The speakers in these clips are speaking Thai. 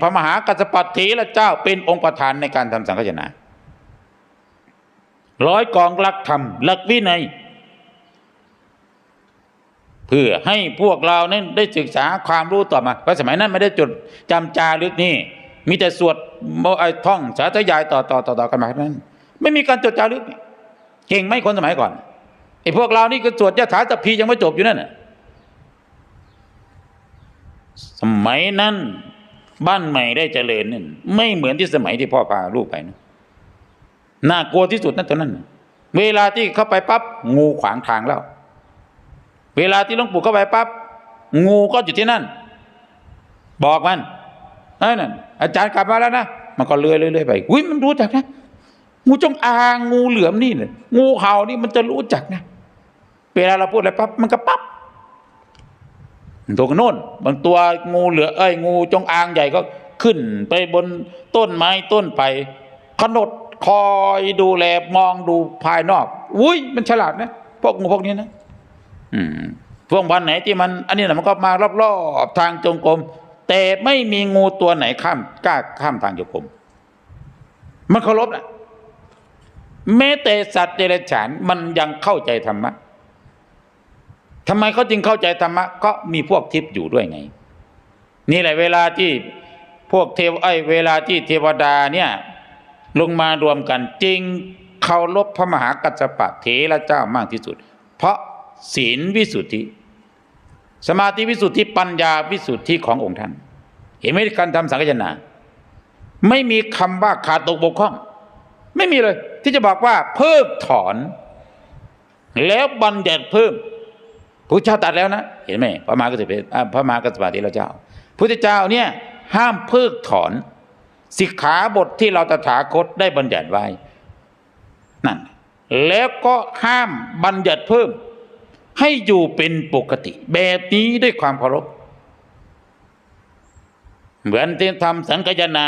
พระมหากัสสปะเถระเจ้าเป็นองค์ประธานในการทำสังฆทานร้อยกองหลักธรรมหลักวินัย เพื่อให้พวกเรานั้นได้ศึกษาความรู้ต่อมาเพราะสมัยนั้นไม่ได้จดจำจารึกนี่ มีแต่สวดโมไอท่องสาธยายต่อต่อต่อต่อกันมาเท่านั้น ไม่มีการจดจารึก เก่งไหมคนสมัยก่อนไอ้พวกเรานี่ก็สวดยะถาตพียังไม่จบอยู่นั่นสมัยนั้น บ้านใหม่ได้เจริญนั่นไม่เหมือนที่สมัยที่พ่อพาลูกไปนะน่ากลัวที่สุดนั่นตอนนั้น เวลาที่เข้าไปปั๊บงูขวางทางแล้ว เวลาที่หลวงปู่เข้าไปปั๊บงูก็อยู่ที่นั่น บอกมันเอ้นั่นอาจารย์กลับมาแล้วนะมันก็เลื่อยเลื่อยเลื่อยไปอุ้ยมันรู้จักนะงูจงอางงูเหลือมนี่เนี่ยงูเห่านี่มันจะรู้จักนะ เวลาเราพูดอะไรปั๊บมันก็ปั๊บ ตัวกโน่น บางตัวงูเหลือเอ้ยงูจงอางใหญ่ก็ขึ้นไปบนต้นไม้ต้นไปขนดคอยดูแลมองดูภายนอกอุ้ยมันฉลาดนะพวกงูพวกนี้นะ อืมพวกวันไหนที่มัน อันนี้นะมันก็มารอบๆทางจงกรมแต่ไม่มีงูตัวไหนข้ามกล้าข้ามทางจงกรมมันเคารพนะแม้แต่สัตว์เดรัจฉานมันยังเข้าใจธรรมะ ทำไมเขาจึงเข้าใจธรรมะก็มีพวกทิพย์อยู่ด้วยไง นี่แหละเวลาที่พวกเทวไอ้ยเวลาที่เทวดาเนี่ยลงมารวมกันจริงเคารพพระมหากัสสปะเถระเจ้ามากที่สุด เพราะศีลวิสุทธิ สมาธิวิสุทธิปัญญาวิสุทธิขององค์ท่าน เห็นไหมการทำสังฆทานไม่มีคำว่าขาดตกบกพร่อง ไม่มีเลย ที่จะบอกว่าเพิกถอน แล้วบัญญัติเพิ่ม พระเจ้าตัดแล้วนะ เห็นไหมพระมหากษัตริย์อ่าพระมหากษัตริย์เจ้าพุทธเจ้าเนี่ยห้ามเพิกถอนสิกขาบทที่เราตถาคตได้บัญญัติไว้นั่นแล้วก็ห้ามบัญญัติเพิ่ม ให้อยู่เป็นปกติ แบบนี้ด้วยความเคารพเหมือนที่ทำสังฆยนา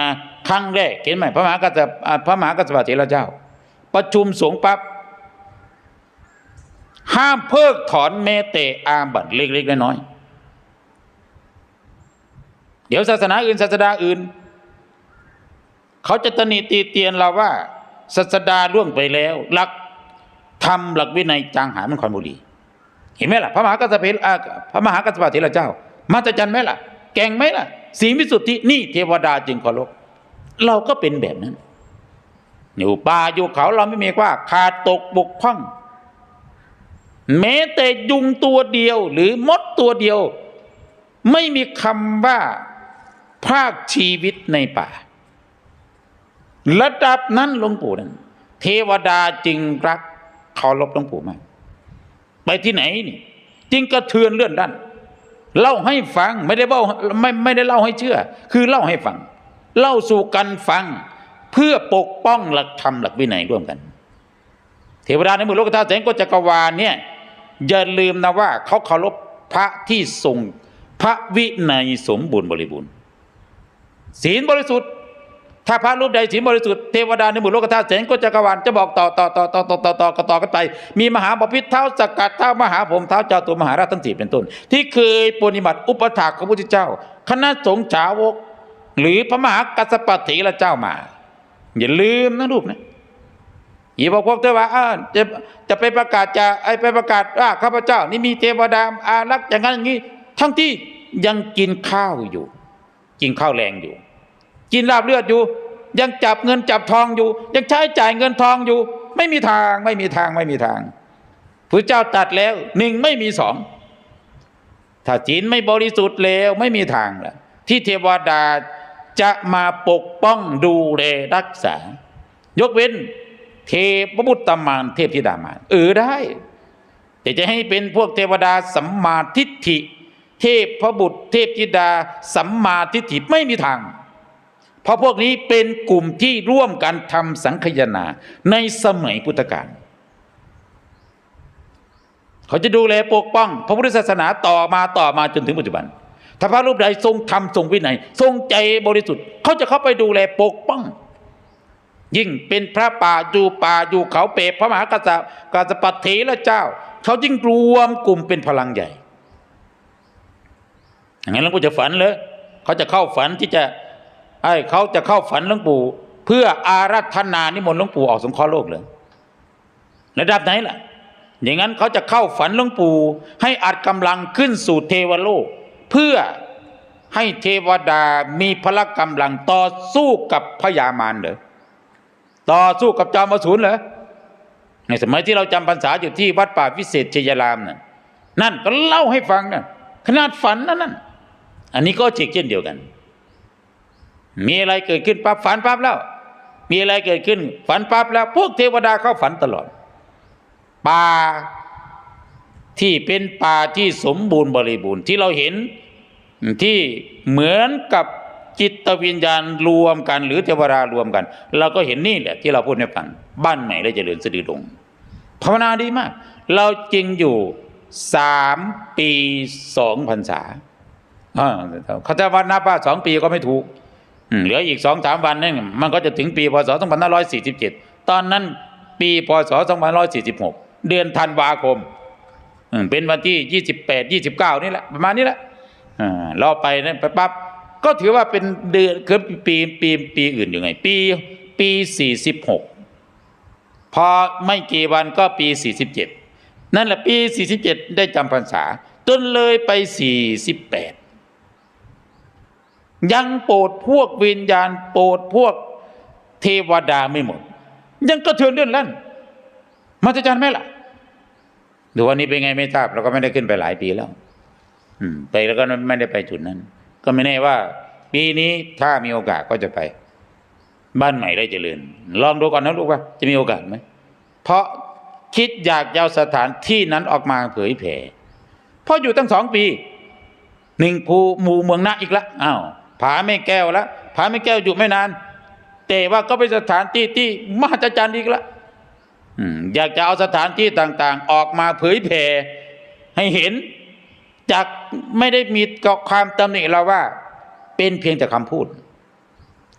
ครั้งแรกเห็นไหมพระมหากษัตริย์พระมหากษัตริย์เระเจ้า ประชุมสงฆ์ปั๊บ ห้ามเพิกถอนแม้แต่อาบัตเล็กๆน้อยๆเดี๋ยวศาสนาอื่นศาสดาอื่น เขาจะตนิตีเตียนเราว่า ศาสดาล่วงไปแล้ว หลักทำหลักวินัยจางหายมันคอนบุรี เห็นไหมล่ะ พระมหากัสสปะอ่าพระมหากัสปะเถระเจ้า มาตรจันไหมล่ะ แก่งไหมล่ะสีวิสุทธินี่เทวดาจึงเคารพเราก็เป็นแบบนั้นอยู่ป่าอยู่เขาเราไม่มีว่าขาดตกบกพร่อง แม้แต่ยุงตัวเดียวหรือมดตัวเดียว ไม่มีคำว่าภาคชีวิตในป่า ระดับนั้นหลวงปู่นั้น เทวดาจึงรักเคารพหลวงปู่มาก ไปที่ไหนนี่จึงกระเทือนเลื่อนด้านเล่าให้ฟังไม่ได้เล่าไม่ไม่ได้เล่าให้เชื่อ คือเล่าให้ฟัง เล่าสู่กันฟัง เพื่อปกป้องหลักธรรมหลักวินัยร่วมกัน เทวดาในหมู่โลกธาตุแสงก็จักรวาลเนี่ย อย่าลืมนะว่าเขาเคารพพระที่ทรงพระวินัยสมบูรณ์บริบูรณ์ศีลบริสุทธิ์ ถ้าพระรูปใดศีลบริสุทธิ์เทวดาในหมู่โลกธาตุแสงก็จักรวาลจะบอกต่อต่อต่อต่อต่อต่อต่อต่อกันไป มีมหาบพิตรเท้าสกัดเท้ามหาผมเท้าเจ้าตัวมหาราชทั้งสี่เป็นต้น ที่เคยปฏิบัติอุปถากของพระพุทธเจ้า คณะสงฆ์สาวก หรือพระมหากัสสปะเถระเจ้ามา อย่าลืมนะลูกนะ อย่าบอกพวกเธอว่าจะจะไปประกาศจะไอไปประกาศว่าข้าพเจ้า นี่มีเทวดาอารักษ์อย่างนั้นอย่างนี้ ทั้งที่ยังกินข้าวอยู่ กินข้าวแรงอยู่ กินลาบเลือดอยู่ ยังจับเงินจับทองอยู่ ยังใช้จ่ายเงินทองอยู่ ไม่มีทางไม่มีทางไม่มีทางพระเจ้าตัดแล้วหนึ่งไม่มีสองถ้าจีนไม่บริสุทธิ์แล้วไม่มีทางและที่เทวดาจะมาปกป้องดูแลรักษา ยกเว้น เทพบุตรตามารเทพธิดามารเออได้ แต่จะให้เป็นพวกเทวดาสัมมาทิฏฐิ เทพพระบุตร เทพธิดา สัมมาทิฏฐิไม่มีทาง เพราะพวกนี้เป็นกลุ่มที่ร่วมกันทำสังคยนาในสมัยพุทธกาลเขาจะดูแลปกป้อง พระพุทธศาสนาต่อมาต่อมาจนถึงปัจจุบันถ้าพระรูปใดทรงธรรมทรงวินัยทรงใจบริสุทธิ์เขาจะเข้าไปดูแลปกป้อง ยิ่งเป็นพระป่าอยู่ป่าอยู่เขาเปรพระมหากษัตริย์กษัตริย์เถระเจ้า เขายิ่งรวมกลุ่มเป็นพลังใหญ่อย่างนั้นหลวงปู่จะฝันเลยเขาจะเข้าฝันที่จะไอ้เขาจะเข้าฝันหลวงปู่ เพื่ออาราธนานิมนต์หลวงปู่ออกสงเคราะห์โลกเลยระดับไหนล่ะ อย่างนั้นเขาจะเข้าฝันหลวงปู่ ให้อัดกำลังขึ้นสู่เทวโลก เพื่อให้เทวดามีพละกำลังต่อสู้กับพญามารเหรอ ต่อสู้กับจอมอสูรเหรอในสมัยที่เราจำพรรษาอยู่ที่วัดป่าวิเศษชยรามนั่นนั่นก็เล่าให้ฟังนะขนาดฝันนั่นนั่นอันนี้ก็จิกเช่นเดียวกัน มีอะไรเกิดขึ้นปั๊บฝันปั๊บแล้ว มีอะไรเกิดขึ้น ฝันปั๊บแล้ว พวกเทวดาเข้าฝันตลอดป่าที่เป็นป่าที่สมบูรณ์บริบูรณ์ที่เราเห็นที่เหมือนกับ จิตวิญญาณรวมกัน หรือเทวดารวมกัน เราก็เห็นนี่แหละที่เราพูดให้ฟังบ้านใหม่ได้เจริญสะดือดงภาวนาดีมาก เราจริงอยู่สามปีสองพรรษาอ่าเขาจะวันนับว่าสองปีก็ไม่ถูกอืมเหลืออีกสองสามวันนั่นมันก็จะถึงปีพศสองพันห้าร้อยสี่สิบเจ็ดตอนนั้นปีพศสองพันร้อยสี่สิบหกเดือนธันวาคมอืมเป็นวันที่ยี่สิบแปดยี่สิบเก้านี่แหละประมาณนี้แหละอ่าเราไปนั่นไปปั๊บ ก็ถือว่าเป็นเดือนคือปีปีปีอื่นอยู่ไง ปีปีสี่สิบหกพอไม่กี่วันก็ปีสี่สิบเจ็ดนั่นแหละปีสี่สิบเจ็ดได้จำพรรษาจนเลยไปสี่สิบแปดยังโปรดพวกวิญญาณโปรดพวกเทวดาไม่หมด ยังกระเทือนเลื่อนลั่นมาจารย์ไหมล่ะดูวันนี้เป็นไงไม่ทราบเราก็ไม่ได้ขึ้นไปหลายปีแล้ว อืมไปแล้วก็ไม่ได้ไปจุดนั้น ก็ไม่แน่ว่า ปีนี้ถ้ามีโอกาสก็จะไป บ้านใหม่ได้เจริญ ลองดูก่อนนะลูกว่า จะมีโอกาสไหมเพราะคิดอยากเอาสถานที่นั้นออกมาเผยแผ่เพราะอยู่ตั้งสองปีหนึ่งภูหมู่เมืองนาอีกละอ้าวผาไม่แก้วละผาไม่แก้วอยู่ไม่นาน แต่ว่าก็เป็นสถานที่ที่มหัศจรรย์อีกละอยากจะเอาสถานที่ต่าง ๆ ออกมาเผยแผ่ให้เห็น จากไม่ได้มีความตำหนิเราว่า เป็นเพียงแต่คำพูด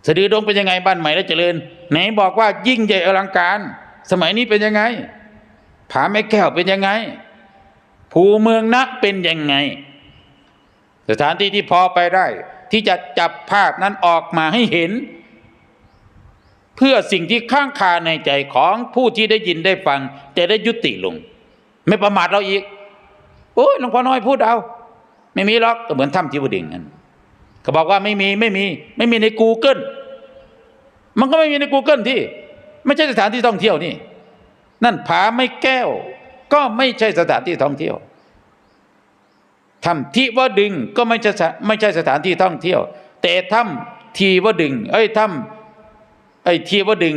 สะดือดงเป็นยังไงบ้านใหม่และเจริญ ไหนบอกว่ายิ่งใหญ่อลังการ สมัยนี้เป็นยังไง ผาไม่แก้วเป็นยังไง ภูเมืองนะเป็นยังไง สถานที่ที่พอไปได้ ที่จะจับภาพนั้นออกมาให้เห็น เพื่อสิ่งที่ข้างคาในใจของผู้ที่ได้ยินได้ฟัง จะได้ยุติลง ไม่ประมาทเราอีก โอ้ยหลวงพ่อน้อยพูดเอา ไม่มีหรอกก็เหมือนถ้ำทิวดิ่งนั่นเขาบอกว่าไม่มีไม่มี ไม่มีใน Google มันก็ไม่มีใน Google ที่ ไม่ใช่สถานที่ท่องเที่ยวนี่ นั่นผาไม่แก้ว ก็ไม่ใช่สถานที่ท่องเที่ยวถ้ำทิวดึงก็ไม่ใช่ไม่ใช่สถานที่ท่องเที่ยว แต่ถ้ำทีวดึง เอ้ยถ้ำไอ้ทีวดึง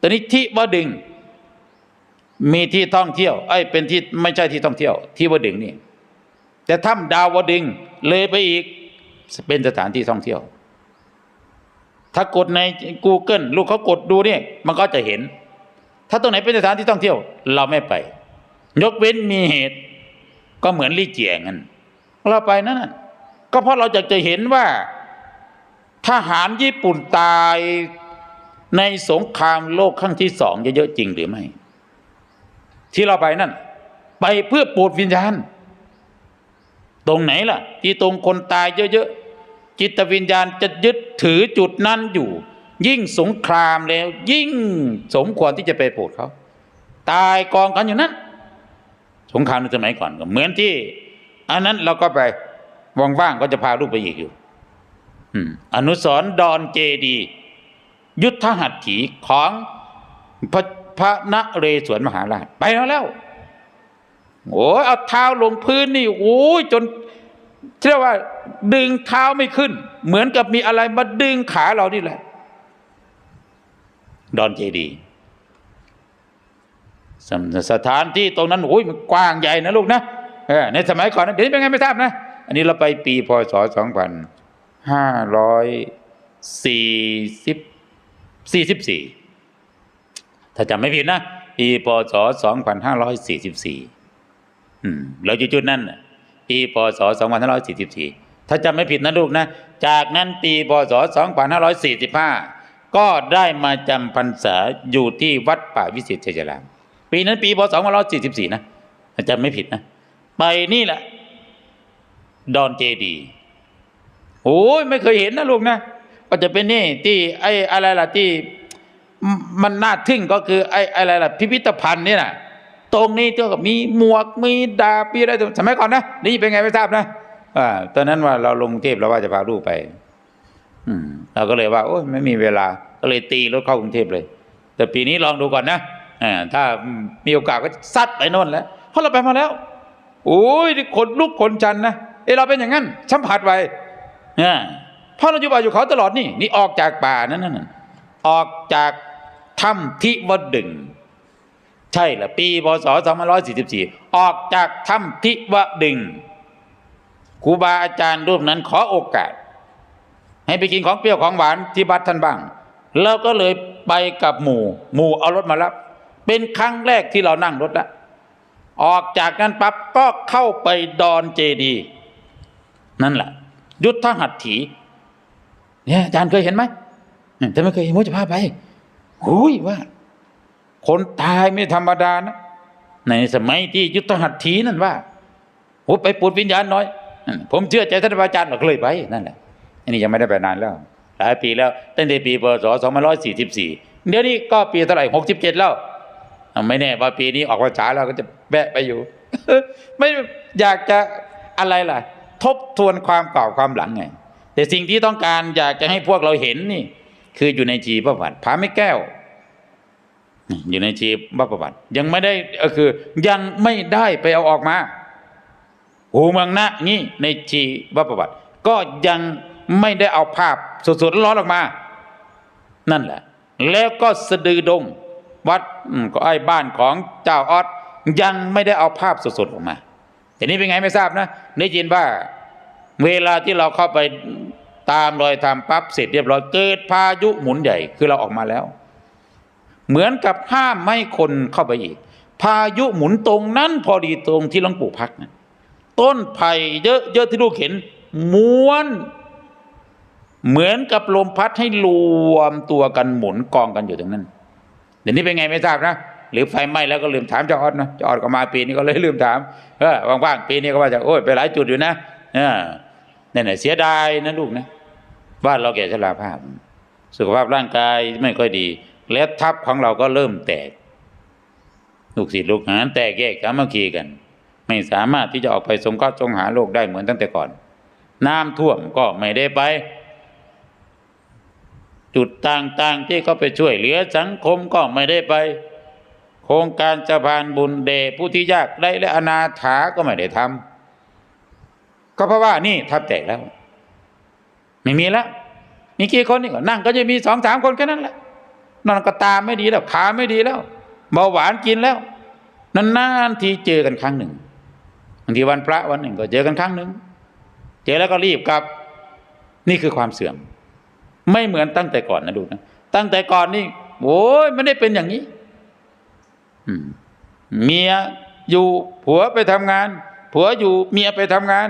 ตอนนี้ทิวดึง มีที่ท่องเที่ยวไอ้เป็นที่ไม่ใช่ที่ท่องเที่ยว ที่วดึงนี่ แต่ถ้ำดาวดึงเลยไปอีกเป็นสถานที่ท่องเที่ยว ถ้ากดใน Google ลูกเขากดดูเนี่ยมันก็จะเห็น ถ้าตรงไหนเป็นสถานที่ท่องเที่ยว เราไม่ไป ยกเว้นมีเหตุ ก็เหมือนลี่เจียงนั้นเราไปนั่นนะก็เพราะเราอยากจะเห็นว่าทหารญี่ปุ่นตายในสงครามโลกครั้งที่สองเยอะๆจริงหรือไม่ ที่เราไปนั่น ไปเพื่อปูดวิญญาณ ตรงไหนล่ะ ที่ตรงคนตายเยอะๆ จิตวิญญาณจะยึดถือจุดนั้นอยู่ ยิ่งสงครามแล้ว ยิ่งสมควรที่จะไปปรดเขาตายกองกันอยู่นั้นสงครามในสมัยก่อนก็เหมือนที่ อันนั้นเราก็ไปว่างๆก็จะพาลูกไปอีกอยู่อนุสรดอนเจดี ยุทธหัตถีของพระ พระนเรศวรมหาราชไปแล้วแล้วโอ้ยเอาเท้าลงพื้นนี่โอ้ยจนเรียกว่า ดึงเท้าไม่ขึ้น เหมือนกับมีอะไรมาดึงขาเรานี่แหละ ดอนเจดีสสถานที่ตรงนั้นโอ้ยมันกว้างใหญ่นะลูกนะในสมัยก่อนนะเดี๋ยวนี้เป็นไงไม่ทราบนะ อันนี้เราไปปีพศสองพันห้าร้อยสี่สิบสี่สิบสี่ ถ้าจำไม่ผิดนะ ปีพศสองพันห้าร้อยสี่สิบสี่เราอยู่จุดนั้นปีพศสองพันห้าร้อยสี่สิบสี่ถ้าจำไม่ผิดนะลูกนะ จากนั้นปีพศสองพันห้าร้อยสี่สิบห้าก็ได้มาจำพรรษาอยู่ที่วัดป่าวิเศษชัยราม ปีนั้นปีพศ2544นะถ้าจำไม่ผิดนะ ไปนี่แหละ ดอนเจดีโอ้ยไม่เคยเห็นนะลูกนะ ก็จะเป็นนี่ที่ไอ้อะไรล่ะที่ มันน่าทึ่งก็คือไอ้อะไรล่ะพิพิธภัณฑ์นี่นะตรงนี้ก็มีหมวกมีดาบมีอะไรสมัยก่อนนะนี่เป็นไงไม่ทราบนะอ่าตอนนั้นว่าเราลงกรุงเทพเราว่าจะพาลูกไป อืมเราก็เลยว่า โอ้ยไม่มีเวลา ก็เลยตีรถเข้ากรุงเทพเลย แต่ปีนี้ลองดูก่อนนะอ่าถ้ามีโอกาสก็ซัดไปโน่นแล้วเพราะเราไปมาแล้วโอ้ยนี่ขนลุกขนจันนะเอยเราเป็นอย่างนั้นสัมผัสไว้อ่าเพราะเราอยู่ป่าอยู่เขาตลอดนี่นี่ออกจากป่านั่นนั่นออกจาก ถ้ำทิวดึง ใช่ละปีพศ2544 ออกจากถ้ำทิวดึงครูบาอาจารย์รูปนั้นขอโอกาส ให้ไปกินของเปรี้ยวของหวานที่บัดท่านบ้าง แล้วก็เลยไปกับหมู่ หมู่เอารถมารับ เป็นครั้งแรกที่เรานั่งรถละออกจากนั้นปั๊บก็เข้าไปดอนเจดีย์นั่นแหละ ยุทธหัตถีเนี่ยอาจารย์เคยเห็นไหมแต่ไม่เคยเห็นมุจะพาไป หุยว่า คนตายไม่ธรรมดานะ ในสมัยที่ยุทธหัตถีนั่นว่าโอ้ไปปลุดวิญญาณน้อย ผมเชื่อใจท่านอาจารย์เราเคยไปนั่นแหละอันนี้ยังไม่ได้ไปนานแล้วหลายปีแล้วตั้งแต่ปีพศ2544 เดี๋ยวนี้ก็ปีเท่าไหร่67 แล้ว ไม่แน่ว่าปีนี้ออกพรรษาแล้วก็จะแวะไปอยู่ ไม่อยากจะอะไรล่ะ ทบทวนความเก่าความหลังไง แต่สิ่งที่ต้องการอยากจะให้พวกเราเห็นนี่ คืออยู่ในชีวประวัติผาไม่แก้ว อยู่ในชีวประวัติ ยังไม่ได้ก็คือ ยังไม่ได้ไปเอาออกมาหูเมืองนะนี่ในชีวประวัติ ก็ยังไม่ได้เอาภาพสดๆร้อนออกมา นั่นแหละ แล้วก็สะดือดง วัดก็ไอ้บ้านของเจ้าออดยังไม่ได้เอาภาพสดๆออกมาแต่นี้เป็นไงไม่ทราบนะได้ยินว่า เวลาที่เราเข้าไป ตามรอยตามปั๊บเสร็จเรียบร้อยเกิดพายุหมุนใหญ่คือเราออกมาแล้ว เหมือนกับห้ามไม่คนเข้าไปอีก พายุหมุนตรงนั้นพอดีตรงที่หลวงปู่พักนะต้นไผ่เยอะเยอะที่ลูกเห็นม้วน เหมือนกับลมพัดให้รวมตัวกันหมุนกองกันอยู่ตรงนั้นเดี๋ยวนี้เป็นไงไม่ทราบนะหรือไฟไหม้แล้วก็ลืมถามเจ้าออดนะเจ้าออดก็มาปีนี้ก็เลยลืมถามเออว่างๆปีนี้ก็ว่าจะโอ้ยไปหลายจุดอยู่นะเออนั่นแหละเสียดายนะลูกนะ ว่าเราแก่ชราภาพ สุขภาพร่างกายไม่ค่อยดี และทัพของเราก็เริ่มแตก ลูกศิษย์ลูกหาแตกแยกสามัคคีกัน ไม่สามารถที่จะออกไปสงเคราะห์สงหาโลกได้เหมือนตั้งแต่ก่อน น้ำท่วมก็ไม่ได้ไป จุดต่างๆที่เขาไปช่วยเหลือสังคมก็ไม่ได้ไป โครงการสะพานบุญเดชผู้ที่ยากไร้และอนาถาก็ไม่ได้ทำก็เพราะว่านี่ทับแตกแล้ว ม่มีแล้วมีกี่คนนี่ก็นั่งก็จะมีสองสามคนแค่นั้นแหละนอนก็ตาไม่ดีแล้วขาไม่ดีแล้วเบาหวานกินแล้วนานๆทีเจอกันครั้งหนึ่งบางทีวันพระวันหนึ่งก็เจอกันครั้งหนึ่งเจอแล้วก็รีบกลับ นี่คือความเสื่อม ไม่เหมือนตั้งแต่ก่อนนะดูนะตั้งแต่ก่อนนี่โอ้ยไม่ได้เป็นอย่างนี้เมียอยู่ผัวไปทำงานผัวอยู่เมียไปทำงาน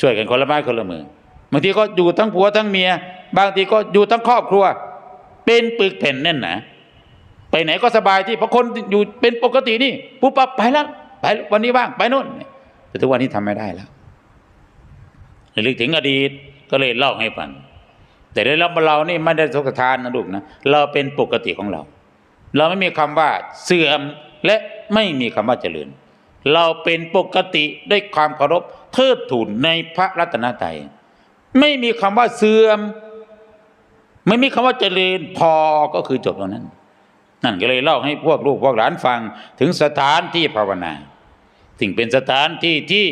ช่วยกันคนละไม้คนละมือ บางทีก็อยู่ทั้งผัวทั้งเมีย บางทีก็อยู่ทั้งครอบครัว เป็นปึกแผ่นแน่นหนาไปไหนก็สบายที่เพราะคนอยู่เป็นปกตินี่ปุ๊บปั๊บไปแล้วไปวันนี้บ้างไปโน่นแต่ทุกวันนี้ทำไม่ได้แล้วระลึกถึงอดีตก็เลยเล่าให้ฟังแต่ได้รับเรานี่ไม่ได้สกทานนะลูกนะเราเป็นปกติของเรา เราไม่มีคำว่าเสื่อมและไม่มีคำว่าเจริญ เราเป็นปกติด้วยความเคารพเทิดทูนในพระรัตนตรัย ไม่มีคำว่าเสื่อม ไม่มีคำว่าเจริญพอก็คือจบตรงนั้น นั่นก็เลยเล่าให้พวกลูกพวกหลานฟังถึงสถานที่ภาวนาสิ่งเป็นสถานที่ที่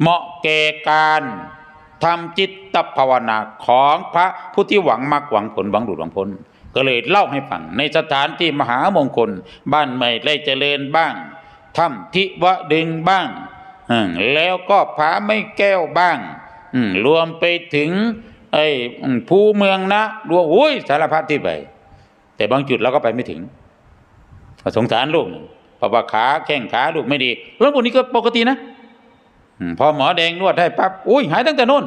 เหมาะแก่การทำจิตตภาวนาของพระผู้ที่หวังมากหวังผลหวังดุจหวังพ้นก็เลยเล่าให้ฟังในสถานที่มหามงคล บ้านใหม่ได้เจริญบ้างถ้ำทิวดึงบ้าง แล้วก็ผาไม่แก้วบ้าง รวมไปถึง ไอ้ภูเมืองนะรวมอุ้ยสารพัดที่ไป แต่บางจุดเราก็ไปไม่ถึงสงสารลูกเพราะว่าขาแข้งขาลูกไม่ดีแล้วพวกนี้ก็ปกตินะพอหมอแดงนวดให้ปั๊บอุ้ยหายตั้งแต่โน่น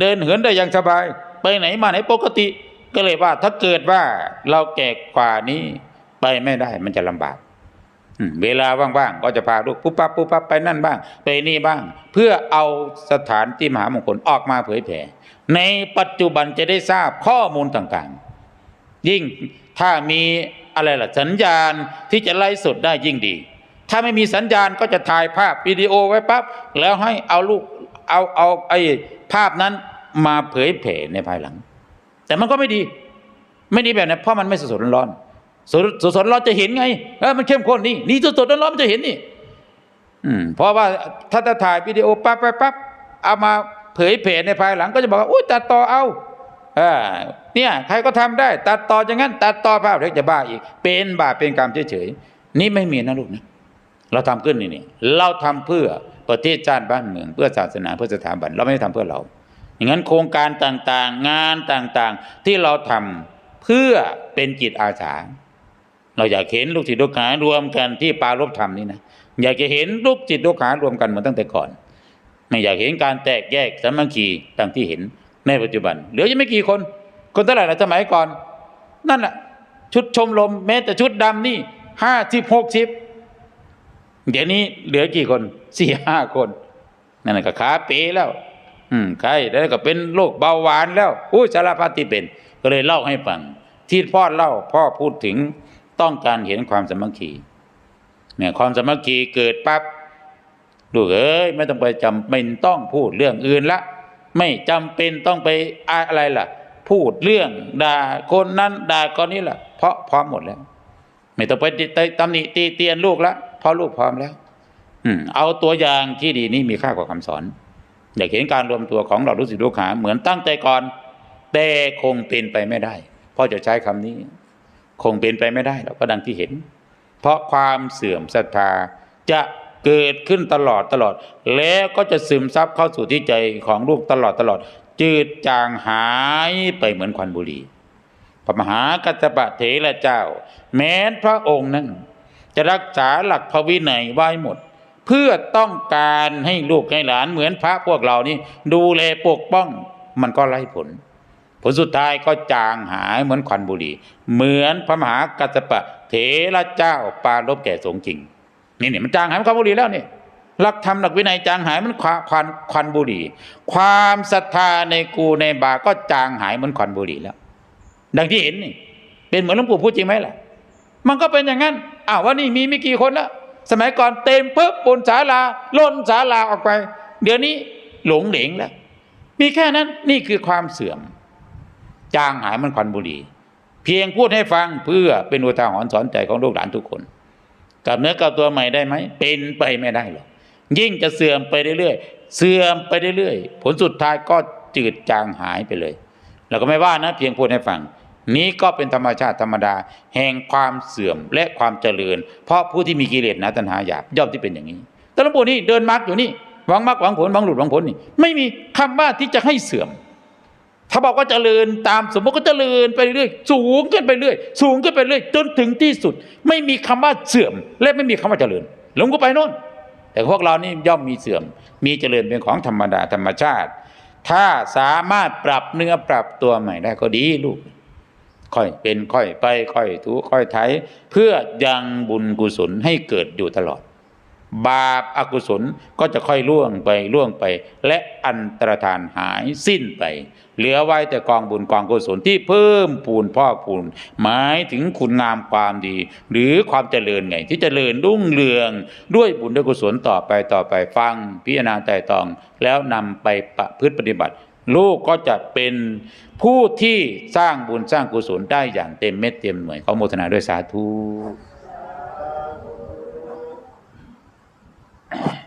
เดินเหินได้อย่างสบาย ไปไหนมาไหนปกติ ก็เลยว่าถ้าเกิดว่าเราแก่กว่านี้ไปไม่ได้มันจะลำบาก เวลาว่างๆก็จะพาลูกปุ๊บปั๊บปุ๊บปั๊บไปนั่นบ้าง ไปนี่บ้าง เพื่อเอาสถานที่มหามงคลออกมาเผยแผ่ในปัจจุบันจะได้ทราบข้อมูลต่างๆ ยิ่งถ้ามีอะไรล่ะสัญญาณที่จะไล่สดได้ยิ่งดี ถ้าไม่มีสัญญาณก็จะถ่ายภาพวิดีโอไว้ปั๊บแล้วให้เอาลูกเอาเอาไอ้ภาพนั้นมาเผยแผ่ในภายหลัง แต่มันก็ไม่ดี ไม่ดีแบบนั้นเพราะมันไม่สดร้อนๆ สดสดสดร้อนจะเห็นไงเออมันเข้มข้นนี่นี่สดสดร้อนๆมันจะเห็นนี่อืมเพราะว่าถ้าจะถ่ายวิดีโอปั๊บปั๊บปั๊บเอามาเผยแผ่ในภายหลังก็จะบอกว่าอุ้ยตัดต่อเอาเออเนี่ยใครก็ทำได้ ตัดต่ออย่างนั้น ตัดต่อภาพเดี๋ยวจะบ้าอีก เป็นบาปเป็นกรรมเฉยๆนี่ไม่มีนะลูกนะเราทำขึ้นนี่นี่เราทำเพื่อประเทศชาติบ้านเมืองเพื่อศาสนาเพื่อสถาบันเราไม่ได้ทำเพื่อเรา อย่างนั้นโครงการต่างๆ งานต่างๆ ที่เราทำเพื่อเป็นจิตอาสา เราอยากเห็นลูกศิษย์ลูกหารวมกันที่ปารบธรรมนี่นะอยากจะเห็นลูกจิตลูกหารวมกันเหมือนตั้งแต่ก่อน ไม่อยากเห็นการแตกแยกสามัคคีดังที่เห็นในปัจจุบัน เหลือยังไม่กี่คน คนเท่าไหร่ละสมัยก่อน นั่นแหละชุดชมรมแม้แต่ชุดดำนี่ห้าสิบหกสิบเดี๋ยวนี้เหลือกี่คนสี่ห้าคนนั่นแหละก็ขาเป๋แล้ว อืมใครแล้วก็เป็นโรคเบาหวานแล้วอุ้ยสารพัดที่เป็น ก็เลยเล่าให้ฟัง ที่พ่อเล่าพ่อพูดถึง ต้องการเห็นความสมัคคีเนี่ยความสมัคคีเกิดปั๊บลูกเอ้ยไม่ต้องไปจำเป็นต้องพูดเรื่องอื่นละ ไม่จำเป็นต้องไปอะไรล่ะ พูดเรื่องด่าคนนั้นด่าคนนี้ล่ะ เพราะพร้อมหมดแล้ว ไม่ต้องไปตำหนิตีเตียนลูกละเพราะลูกพร้อมแล้ว อืมเอาตัวอย่างที่ดีนี่มีค่ากว่าคำสอน อยากเห็นการรวมตัวของเรารู้สึกลูกหาเหมือนตั้งแต่ก่อน แต่คงเป็นไปไม่ได้พ่อจะใช้คำนี้ คงเป็นไปไม่ได้หรอกก็ดังที่เห็น เพราะความเสื่อมศรัทธาจะเกิดขึ้นตลอดตลอด แล้วก็จะซึมซับเข้าสู่ที่ใจของลูกตลอดตลอด จืดจางหายไปเหมือนควันบุหรี่พระมหากัสสปะเถระเจ้า แม้นพระองค์นั้น จะรักษาหลักพระวินัยไว้หมด เพื่อต้องการให้ลูกให้หลานเหมือนพระพวกเรานี่ดูแลปกป้องมันก็ไร้ผล ผลสุดท้ายก็จางหายเหมือนควันบุหรี่ เหมือนพระมหากัสสปะเถระเจ้าปารบแก่สงจริง นี่นี่มันจางหายเหมันควันบุหรี่แล้วนี่หลักธรรมหลักวินัยจางหายเหมันควันควันควันบุหรี่ ความศรัทธาในกูในบาก็จางหายเหมือนควันบุหรี่แล้ว ดังที่เห็นนี่ เป็นเหมือนหลวงปู่พูดจริงไหมล่ะ มันก็เป็นอย่างนั้นอ้าวว่านี่มีไม่กี่คนและสมัยก่อนเต็มปุ๊บบนศาลาล้นศาลาออกไป เดี๋ยวนี้หลงเหลงแล้วมีแค่นั้นนี่คือความเสื่อม จางหายมันควันบุหรี่ เพียงพูดให้ฟังเพื่อเป็นอุทาหรณ์สอนใจของลูกหลานทุกคนกับเนื้อกับตัวใหม่ได้ไหม เป็นไปไม่ได้หรอกยิ่งจะเสื่อมไปเรื่อยๆเสื่อมไปเรื่อยๆผลสุดท้ายก็จืดจางหายไปเลยเราก็ไม่ว่านะเพียงพูดให้ฟัง นี้ก็เป็นธรรมชาติธรรมดา แห่งความเสื่อมและความเจริญ เพราะผู้ที่มีกิเลสนาตัณหาหยาบย่อมที่เป็นอย่างนี้แต่หลวงปู่นี่เดินมรรคอยู่นี่หวังมรรคหวังผลหวังหลุดหวังผลนี่ไม่มีคำว่าที่จะให้เสื่อม ถ้าบอกว่าเจริญตามสมมติก็เจริญไปเรื่อยสูงขึ้นไปเรื่อยสูงขึ้นไปเรื่อยจนถึงที่สุด ไม่มีคำว่าเสื่อม และไม่มีคำว่าเจริญหลงก็ไปโน่น แต่พวกเรานี่ย่อมมีเสื่อม มีเจริญเป็นของธรรมดาธรรมชาติ ถ้าสามารถปรับเนื้อปรับตัวใหม่ได้ก็ดีลูกค่อยเป็นค่อยไปค่อยถูค่อยไถเพื่อยังบุญกุศลให้เกิดอยู่ตลอด บาปอากุศลก็จะค่อยล่วงไปล่วงไป และอันตรธานหายสิ้นไป เหลือไว้แต่กองบุญกองกุศลที่เพิ่มพูนพ่อกพูนหมายถึงคุณงามความดี หรือความเจริญไง ที่เจริญรุ่งเรือง ด้วยบุญด้วยกุศลต่อไปต่อไปฟัง พิจารณาแต่ตอง แล้วนำไปประพฤติปฏิบัติ ลูกก็จะเป็นผู้ที่สร้างบุญสร้างกุศลได้อย่างเต็มเม็ดเต็มหน่วยขอโมทนาด้วยสาธุ Yeah.